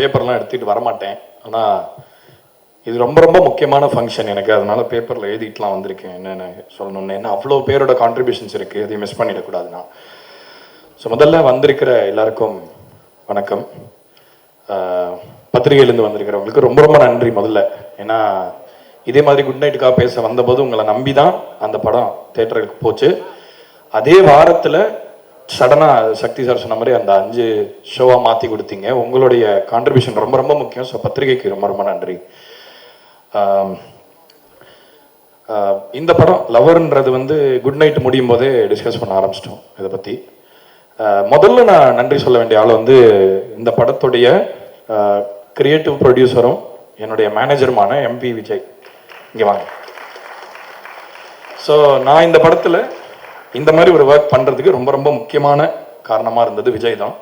பேப்பர்லாம் எடுத்துகிட்டு வரமாட்டேன். ஆனால் இது ரொம்ப ரொம்ப முக்கியமான ஃபங்க்ஷன் எனக்கு. அதனால பேப்பரில் எழுதிட்டுலாம் வந்திருக்கேன் என்னென்ன சொல்லணும்னு. என்ன அவ்வளோ பேரோட கான்ட்ரிபியூஷன்ஸ் இருக்குது எதையும் மிஸ் பண்ணிடக்கூடாது நான் ஸோ முதல்ல வந்திருக்கிற எல்லாருக்கும் வணக்கம். பத்திரிகையிலேருந்து வந்திருக்கிறவங்களுக்கு ரொம்ப ரொம்ப நன்றி முதல்ல. ஏன்னா இதே மாதிரி குட் நைட்டுக்காக பேச வந்தபோது உங்களை நம்பி தான் அந்த படம் தேட்டருக்கு போச்சு. அதே வாரத்தில் சடனாக சக்தி சார் சொன்ன மாதிரி அந்த அஞ்சு ஷோவாக மாற்றி கொடுத்தீங்க. உங்களுடைய கான்ட்ரிபியூஷன் ரொம்ப ரொம்ப முக்கியம். ஸோ பத்திரிகைக்கு ரொம்ப ரொம்ப நன்றி. இந்த படம் லவர்ன்றது வந்து குட் நைட் முடியும் போதே டிஸ்கஸ் பண்ண ஆரம்பிச்சிட்டோம் இதை பற்றி முதல்ல நான் நன்றி சொல்ல வேண்டிய ஆள் வந்து இந்த படத்துடைய கிரியேட்டிவ் ப்ரொடியூசரும் என்னுடைய மேனேஜருமான எம்பி விஜய் இங்கே வாங்க. ஸோ நான் இந்த படத்தில் இந்த மாதிரி ஒரு ஒர்க் பண்ணுறதுக்கு ரொம்ப ரொம்ப முக்கியமான காரணமாக இருந்தது விஜய் தான்.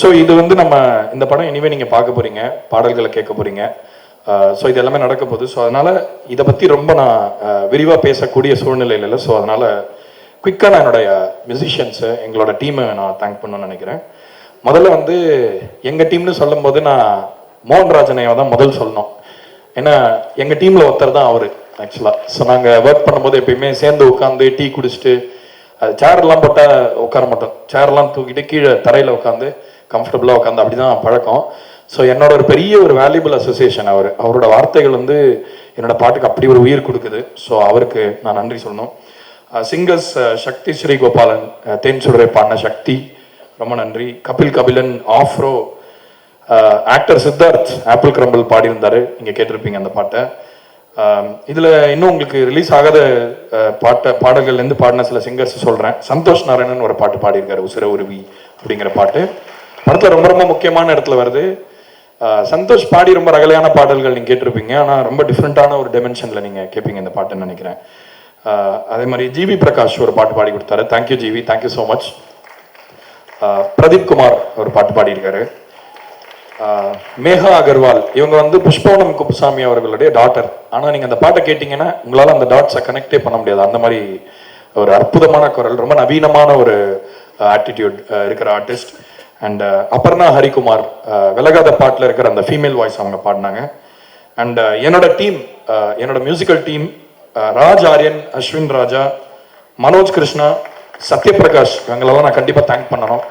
ஸோ இது வந்து நம்ம இந்த படம் இனிமேல் நீங்கள் பார்க்க போகிறீங்க பாடல்களை கேட்க போகிறீங்க ஸோ இது எல்லாமே நடக்க போகுது. ஸோ அதனால் இதை பற்றி ரொம்ப நான் விரிவாக பேசக்கூடிய சூழ்நிலையில் இல்லை. ஸோ அதனால் குயிக்காக நான் என்னுடைய மியூசிஷியன்ஸு எங்களோட டீமை நான் தேங்க் பண்ணணும்னு நினைக்கிறேன். முதல்ல வந்து எங்கள் டீம்னு சொல்லும்போது நான் மோகன்ராஜனையை தான் முதல் சொல்லணும். ஏன்னா எங்கள் டீமில் ஒருத்தர் தான் அவர். ஆக்சுவலாக ஸோ நாங்கள் ஒர்க் பண்ணும்போது எப்பயுமே சேர்ந்து உட்காந்து டீ குடிச்சிட்டு அது சேர்லாம் போட்டால் உட்கார மாட்டோம். சேர்லாம் தூக்கிட்டு கீழே தரையில் உட்காந்து கம்ஃபர்டபுளாக உட்காந்து அப்படி தான் பழக்கம். ஸோ என்னோட ஒரு பெரிய ஒரு வேல்யூபிள் அசோசியேஷன் அவர். அவரோட வார்த்தைகள் வந்து என்னோட பாட்டுக்கு அப்படி ஒரு உயிர் கொடுக்குது. ஸோ அவருக்கு நான் நன்றி சொல்லணும். சிங்கர்ஸ் சக்தி ஸ்ரீ கோபாலன் தேன் சுடரை பாடின சக்தி ரொம்ப நன்றி. Kapil Kapilan Afro actor Siddharth apple crumble பாடியிருந்தாரு. நீங்கள் கேட்டிருப்பீங்க அந்த பாட்டை. இதில் இன்னும் உங்களுக்கு ரிலீஸ் ஆகாத பாட்ட பாடல்கள்லேருந்து பாடின சில சிங்கர்ஸ் சொல்கிறேன் சந்தோஷ் நாராயணன் ஒரு பாட்டு பாடியிருக்காரு உசுர உருவி அப்படிங்கிற பாட்டு. படத்தில் ரொம்ப ரொம்ப முக்கியமான இடத்துல வருது. சந்தோஷ் பாடி ரொம்ப ரகலையான பாடல்கள் நீங்கள் கேட்டிருப்பீங்க. ஆனால் ரொம்ப டிஃப்ரெண்ட்டான ஒரு டெமென்ஷனில் நீங்கள் கேட்பீங்க இந்த பாட்டுன்னு நினைக்கிறேன். அதே மாதிரி ஜிவி பிரகாஷ் ஒரு பாட்டு பாடி கொடுத்தாரு. Thank you GV. Thank you so much Pradeep Kumar ஒரு பாட்டு பாடியிருக்காரு. மேகா அகர்வால். இவங்க வந்து புஷ்பவனம் குப்புசாமி அவர்களுடைய டாட்டர் ஆனால் நீங்கள் அந்த பாட்டை கேட்டிங்கன்னா உங்களால் அந்த டாட்ஸை கனெக்டே பண்ண முடியாது. அந்த மாதிரி ஒரு அற்புதமான குரல் ரொம்ப நவீனமான ஒரு ஆட்டிடியூட் இருக்கிற ஆர்டிஸ்ட் அண்ட் அபர்ணா ஹரிகுமார் விலகாத பாட்டில் இருக்கிற அந்த ஃபீமேல் வாய்ஸ் அவங்க பாடினாங்க. அண்ட் என்னோட டீம் என்னோட மியூசிக்கல் டீம் ராஜ் ஆரியன் அஸ்வின் ராஜா மனோஜ் கிருஷ்ணா சத்யபிரகாஷ் இவங்களெல்லாம் நான் கண்டிப்பாக தேங்க் பண்ணணும்.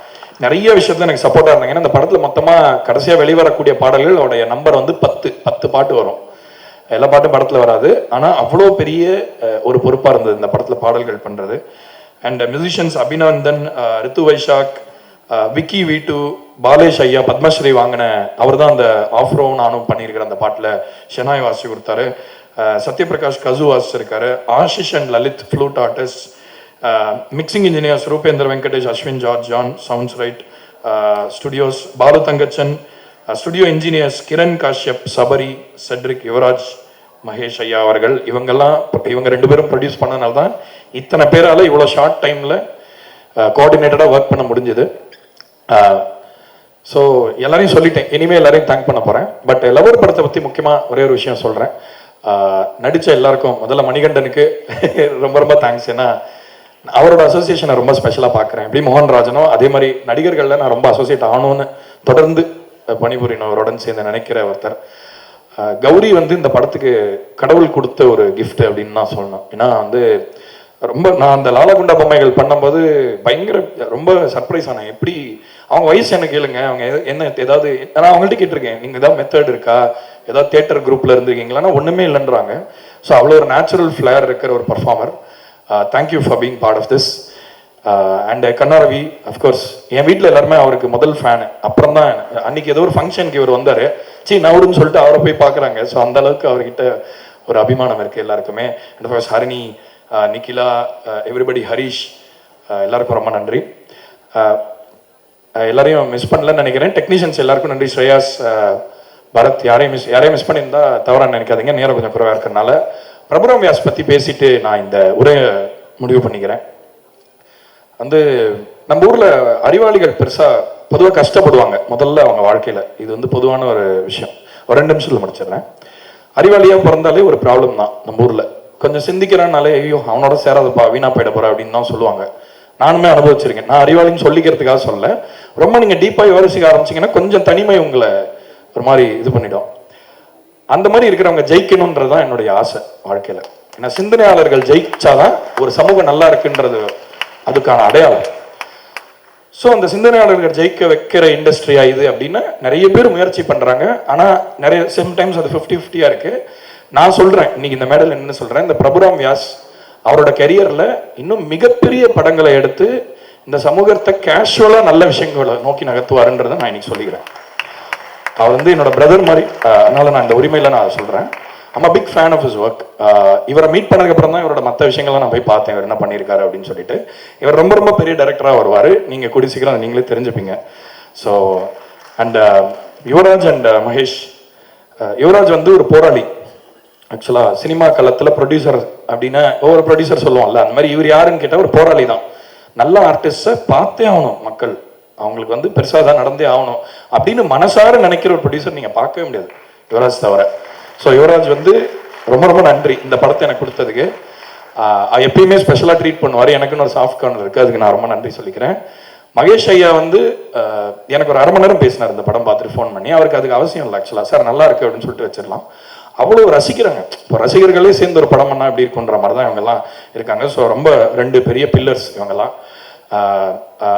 நிறைய விஷயத்துல எனக்கு சப்போர்ட்டாக இருந்தாங்க. ஏன்னா இந்த படத்தில் மொத்தமாக கடைசியாக வெளிவரக்கூடிய பாடல்கள் அவருடைய நம்பர் வந்து பத்து பத்து பாட்டு வரும். எல்லா பாட்டும் படத்தில் வராது. ஆனால் அவ்வளோ பெரிய ஒரு பொறுப்பாக இருந்தது இந்த படத்தில் பாடல்கள் பண்ணுறது அண்ட் மியூசிஷியன்ஸ் அபிநந்தன் ரித்து வைஷாக் விக்கி வீட்டு பாலேஷ் ஐயா பத்மஸ்ரீ வாங்கின அவர் தான் அந்த ஆஃப்ரோ நானும் பண்ணியிருக்கிற அந்த பாட்டில் ஷெனாய் வாசி கொடுத்தாரு. Sathyaprakash கசு வாசிச்சிருக்காரு. Ashish and Lalit flute artist mixing engineers Rupendar Venkatesh Ashwin George John sounds right studios Balu Thangachan studio engineers Kiran Kashyap Sabari Cedric Yuvaraj Mahesh ஐயா அவர்கள். இவங்கெல்லாம் இவங்க ரெண்டு பேரும் ப்ரொடியூஸ் பண்ணனால தான் இத்தனை பேரால் இவ்வளோ ஷார்ட் டைமில் கோஆர்டினேட்டடாக ஒர்க் பண்ண முடிஞ்சது. Uh, ஸோ எல்லாரையும் சொல்லிட்டேன். இனிமேல் எல்லாரையும் தேங்க் பண்ண போகிறேன் பட் லவர் படத்தை பற்றி முக்கியமாக ஒரே ஒரு விஷயம் சொல்கிறேன் uh, நடித்த எல்லாருக்கும் முதல்ல மணிகண்டனுக்கு ரொம்ப ரொம்ப தேங்க்ஸ் ஏன்னா அவரோட அசோசியேஷனை ரொம்ப ஸ்பெஷலாக பார்க்குறேன். எப்படி மோகன்ராஜனோ அதே மாதிரி நடிகர்களில் நான் ரொம்ப அசோசியேட் ஆகணும்னு தொடர்ந்து பணிபுரியணும் அவருடன் சேர்ந்து நினைக்கிற ஒருத்தர். கௌரி வந்து இந்த படத்துக்கு கடவுள் கொடுத்த ஒரு கிஃப்ட் அப்படின்னு நான் சொல்லணும். ஏன்னா வந்து ரொம்ப நான் அந்த லாலகுண்டா பொம்மைகள் பண்ணும்போது பயங்கர ரொம்ப சர்ப்ரைஸ் ஆனேன். எப்படி அவங்க வயசு என்ன கேளுங்க. அவங்க எது- என்ன ஏதாவது நான் அவங்கள்ட்ட கேட்டிருக்கேன். நீங்க ஏதாவது மெத்தட் இருக்கா? ஏதாவது தியேட்டர் குரூப்ல இருந்திருக்கீங்களான்னா? ஒண்ணுமே இல்லைன்றாங்க. ஸோ அவ்வளோ ஒரு நேச்சுரல் ஃப்ளேர் இருக்கிற ஒரு performer thank you for being part of this and Kannaravi of course என் வீட்டில் எல்லாருமே அவருக்கு முதல் ஃபேனு அப்புறம் தான் அன்னைக்கு ஏதோ ஒரு ஃபங்க்ஷனுக்கு இவர் வந்தார். சி நவருன்னு சொல்லிட்டு அவரை போய் பார்க்குறாங்க. ஸோ அந்த அளவுக்கு அவர்கிட்ட ஒரு அபிமானம் இருக்குது எல்லாருக்குமே. And of course Harini uh, Nikhila uh, everybody Harish uh, எல்லாருக்கும் ரொம்ப நன்றி. எல்லாரையும் மிஸ் பண்ணலன்னு நினைக்கிறேன். டெக்னீஷியன்ஸ் எல்லாருக்கும் நன்றி. ஸ்ரேயாஸ் பரத் யாரையும் மிஸ் யாரையும் மிஸ் பண்ணியிருந்தா தவறான்னு நினைக்காதீங்க. நேரம் கொஞ்சம் குறைவாக இருக்கிறனால பிரபுராம் வியாஸ் பற்றி பேசிட்டு நான் இந்த உரையை முடிவு பண்ணிக்கிறேன். வந்து நம்ம ஊரில் அறிவாளிகள் பெருசாக பொதுவாக கஷ்டப்படுவாங்க. முதல்ல அவங்க வாழ்க்கையில். இது வந்து பொதுவான ஒரு விஷயம். ஒரு ரெண்டு நிமிஷத்தில் முடிச்சிடுறேன். அறிவாளியாக பிறந்தாலே ஒரு ப்ராப்ளம் தான் நம்ம ஊரில். கொஞ்சம் சிந்திக்கிறானாலே ஐயோ அவனோட சேராதப்பா வீணா போயிட போற அப்படின்னு தான் சொல்லுவாங்க. நானுமே அனுபவிச்சிருக்கேன். நான் அறிவாளின்னு சொல்லிக்கிறதுக்காக சொல்ல ரொம்ப நீங்கள் டீப்பாக யோசிக்க ஆரம்பிச்சீங்கன்னா கொஞ்சம் தனிமை உங்களை ஒரு மாதிரி இது பண்ணிடும். அந்த மாதிரி இருக்கிறவங்க ஜெயிக்கணுன்றது தான் என்னுடைய ஆசை வாழ்க்கையில். ஏன்னா சிந்தனையாளர்கள் ஜெயிச்சாதான் ஒரு சமூகம் நல்லா இருக்குன்றது அதுக்கான அடையாளம். ஸோ அந்த சிந்தனையாளர்கள் ஜெயிக்க வைக்கிற இண்டஸ்ட்ரியா இது அப்படின்னு நிறைய பேர் முயற்சி பண்ணுறாங்க ஆனால் நிறைய சம்டைம்ஸ் அது ஃபிஃப்டி ஃபிஃப்டியாக இருக்கு. நான் சொல்கிறேன் இன்னைக்கு இந்த மேடல் என்ன சொல்கிறேன் இந்த பிரபுராம் வியாஸ் அவரோட கெரியரில் இன்னும் மிகப்பெரிய படங்களை எடுத்து இந்த சமூகத்தை கேஷுவலாக நல்ல விஷயங்களை நோக்கி நகர்த்துவாருன்றதை நான் இன்னைக்கு சொல்லிக்கிறேன். அவர் வந்து என்னோட பிரதர் மாதிரி அதனால நான் இந்த உரிமையில நான் சொல்றேன். அம்மா big fan of his work இவரை மீட் பண்ணதுக்கு அப்புறம் தான் இவரோட மற்ற விஷயங்கள்லாம் நான் போய் பார்த்தேன். இவர் என்ன பண்ணியிருக்காரு அப்படின்னு சொல்லிட்டு. இவர் ரொம்ப ரொம்ப பெரிய டைரக்டராக வருவார். நீங்கள் கூடி சீக்கிரம் நீங்களே தெரிஞ்சுப்பீங்க. So and Yuvaraj and Mahesh Yuvaraj வந்து ஒரு போராளி. ஆக்சுவலாக சினிமா களத்தில் ப்ரொடியூசர் அப்படின்னா ஒவ்வொரு ப்ரொடியூசர் சொல்லுவாங்கல்ல அந்த மாதிரி இவர் யாருன்னு கேட்டால் ஒரு போராளி தான். நல்ல ஆர்டிஸ்ட்டை பார்த்தே ஆகணும் மக்கள். அவங்களுக்கு வந்து பெருசாக தான் நடந்தே ஆகணும் அப்படின்னு மனசார நினைக்கிற ஒரு ப்ரொடியூசர் நீங்கள் பார்க்கவே முடியாது. யுவராஜ் தவிர. ஸோ யுவராஜ் வந்து ரொம்ப ரொம்ப நன்றி இந்த படத்தை எனக்கு கொடுத்ததுக்கு. எப்பயுமே ஸ்பெஷலாக ட்ரீட் பண்ணுவார். எனக்குன்னு ஒரு சாஃப்ட் கார்னர் இருக்குது அதுக்கு நான் ரொம்ப நன்றி சொல்லிக்கிறேன். மகேஷ் ஐயா வந்து எனக்கு ஒரு அரை மணி நேரம் பேசினார் இந்த படம் பார்த்துட்டு ஃபோன் பண்ணி. அவருக்கு அதுக்கு அவசியம் இல்லை ஆக்சுவலாக சார் நல்லா இருக்கு அப்படின்னு சொல்லிட்டு வச்சிடலாம். அவ்வளோ ரசிக்கிறாங்க. இப்போ ரசிகர்களே சேர்ந்து ஒரு படம் பண்ணால் எப்படி இருக்குன்ற மாதிரி தான் இவங்கெல்லாம் இருக்காங்க. ஸோ ரொம்ப ரெண்டு பெரிய பில்லர்ஸ் இவங்கெல்லாம்.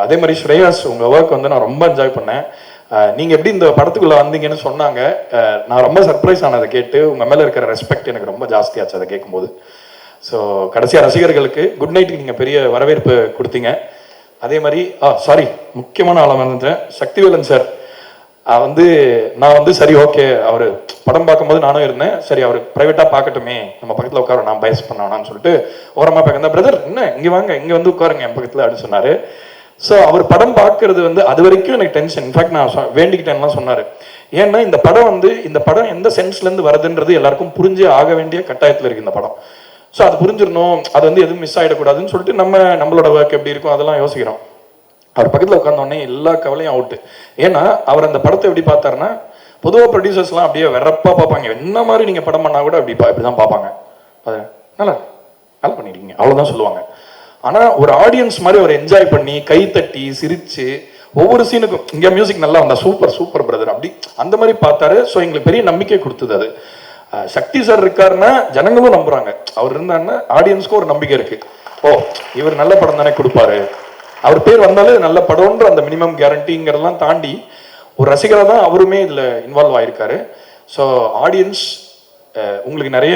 அதே மாதிரி ஸ்ரேயாஸ் உங்கள் ஒர்க் வந்து நான் ரொம்ப என்ஜாய் பண்ணேன். நீங்கள் எப்படி இந்த படத்துக்குள்ளே வந்தீங்கன்னு சொன்னாங்க. நான் ரொம்ப சர்ப்ரைஸ் ஆனதை கேட்டு உங்கள் மேலே இருக்கிற ரெஸ்பெக்ட் எனக்கு ரொம்ப ஜாஸ்தியாச்சு அதை கேட்கும்போது. ஸோ கடைசியாக ரசிகர்களுக்கு குட் நைட்டுக்கு நீங்கள் பெரிய வரவேற்பு கொடுத்தீங்க. அதே மாதிரி ஆ சாரி முக்கியமான ஆளாக இருந்தேன் சக்திவேலன் சார் வந்து நான் வந்து சரி ஓகே அவர் படம் பார்க்கும்போது நானும் இருந்தேன். சரி அவர் ப்ரைவேட்டாக பார்க்கட்டுமே. நம்ம பக்கத்தில் உட்கார நான் பயஸ் பண்ண சொல்லிட்டு ஓரமாக பார்க்க பிரதர் என்ன? இங்கே வாங்க. இங்கே வந்து உட்காருங்க என் பக்கத்தில் அப்படின்னு சொன்னார். ஸோ அவர் படம் பார்க்கறது வந்து அது வரைக்கும் எனக்கு டென்ஷன் இன்ஃபேக்ட் நான் வேண்டிக்கிட்டேன்லாம் சொன்னார். ஏன்னா இந்த படம் வந்து இந்த படம் எந்த சென்ஸ்லேருந்து வருதுன்றது எல்லாருக்கும் புரிஞ்சே ஆக வேண்டிய கட்டாயத்தில் இருக்கு இந்த படம். ஸோ அது புரிஞ்சிடணும். அது வந்து எதுவும் மிஸ் ஆகிடக்கூடாதுன்னு சொல்லிட்டு நம்ம நம்மளோட ஒர்க் எப்படி இருக்கும் அதெல்லாம் யோசிக்கிறோம். அவர் பக்கத்தில் உட்காந்தோடனே எல்லா கவலையும் அவுட்டு ஏன்னா அவர் அந்த படத்தை எப்படி பார்த்தாருன்னா பொதுவாக ப்ரொடியூசர்ஸ்லாம் அப்படியே வெறப்பாக பார்ப்பாங்க. என்ன மாதிரி நீங்கள் படம் பண்ணால் கூட அப்படி இப்படி தான் பார்ப்பாங்க. அது நல்லா நல்லா பண்ணிருக்கீங்க. அவ்வளோதான் சொல்லுவாங்க. ஆனால் ஒரு ஆடியன்ஸ் மாதிரி அவர் என்ஜாய் பண்ணி கை தட்டி சிரிச்சு ஒவ்வொரு சீனுக்கும் இங்கே மியூசிக் நல்லா வந்தா சூப்பர் சூப்பர் பிரதர் அப்படி அந்த மாதிரி பார்த்தாரு. ஸோ எங்களுக்கு பெரிய நம்பிக்கை கொடுத்தது அது. சக்தி சார் இருக்காருன்னா ஜனங்களும் நம்புறாங்க. அவர் இருந்தாருன்னா ஆடியன்ஸ்க்கும் ஒரு நம்பிக்கை இருக்கு. ஓ இவர் நல்ல படம் தானே கொடுப்பாரு. அவர் பேர் வந்தாலே நல்ல படம்ன்ற அந்த மினிமம் கேரண்டிங்கிறதெல்லாம் தாண்டி ஒரு ரசிகராக தான் அவருமே இதில் இன்வால்வ் ஆயிருக்காரு. ஸோ ஆடியன்ஸ் உங்களுக்கு நிறைய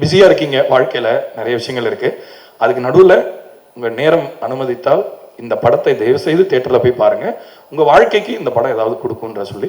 பிஸியாக இருக்கீங்க வாழ்க்கையில் நிறைய விஷயங்கள் இருக்குது அதுக்கு நடுவில் உங்கள் நேரம் அனுமதித்தால் இந்த படத்தை தயவு செய்து தேட்டரில் போய் பாருங்கள் உங்கள் வாழ்க்கைக்கு இந்த படம் ஏதாவது கொடுக்குன்ற சொல்லி